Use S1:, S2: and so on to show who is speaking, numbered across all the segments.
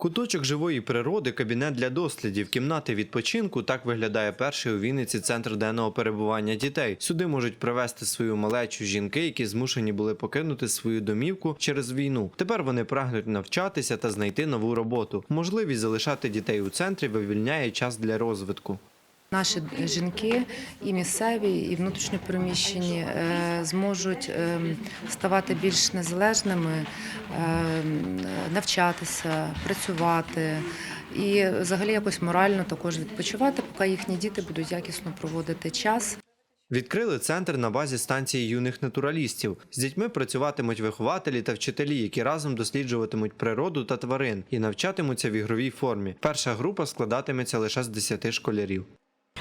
S1: Куточок живої природи, кабінет для дослідів, кімнати відпочинку. Так виглядає перший у Вінниці центр денного перебування дітей. Сюди можуть привезти свою малечу жінки, які змушені були покинути свою домівку через війну. Тепер вони прагнуть навчатися та знайти нову роботу. Можливість залишати дітей у центрі вивільняє час для розвитку.
S2: Наші жінки і місцеві, і внутрішньопереміщені е, зможуть е, ставати більш незалежними, е, навчатися, працювати і взагалі якось морально також відпочивати, поки їхні діти будуть якісно проводити час.
S1: Відкрили центр на базі станції юних натуралістів. З дітьми працюватимуть вихователі та вчителі, які разом досліджуватимуть природу та тварин і навчатимуться в ігровій формі. Перша група складатиметься лише з 10 школярів.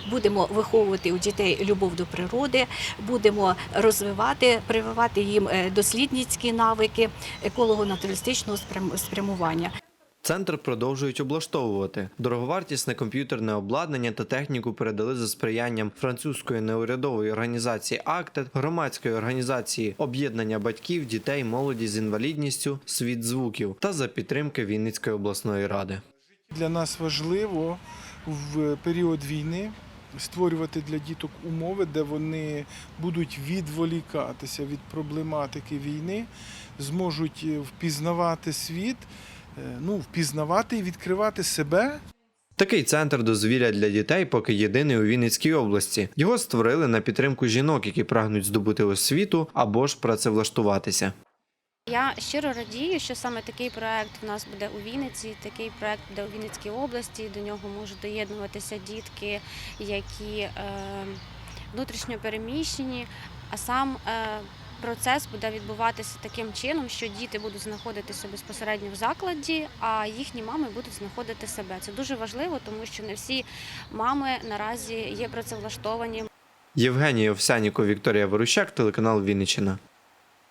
S3: Будемо виховувати у дітей любов до природи, будемо розвивати, прививати їм е, дослідницькі навики еколого-натуралістичного спрям- спрямування.
S1: Центр продовжують облаштовувати. Дороговартісне комп'ютерне обладнання та техніку передали за сприянням французької неурядової організації «Актед», громадської організації об'єднання батьків, дітей, молоді з інвалідністю, світ звуків та за підтримки Вінницької обласної ради.
S4: Для нас важливо в період війни створювати для діток умови, де вони будуть відволікатися від проблематики війни, зможуть е, впізнавати світ, е, ну, впізнавати і відкривати себе.
S1: Такий центр дозвілля для дітей поки єдиний у Вінницькій області. Його створили на підтримку жінок, які прагнуть здобути освіту або ж працевлаштуватися.
S5: Я щиро радію, що саме такий проект в нас буде у Вінниці. Такий проект буде у Вінницькій області. До нього можуть доєднуватися дітки, які е, внутрішньо переміщені, а сам е, процес буде відбуватися таким чином, що діти будуть знаходитися безпосередньо в закладі, а їхні мами будуть знаходити себе. Це дуже важливо, тому що не всі мами наразі є працевлаштовані.
S1: Євгеній Овсяніко, Вікторія Ворущак, телеканал Вінниччина.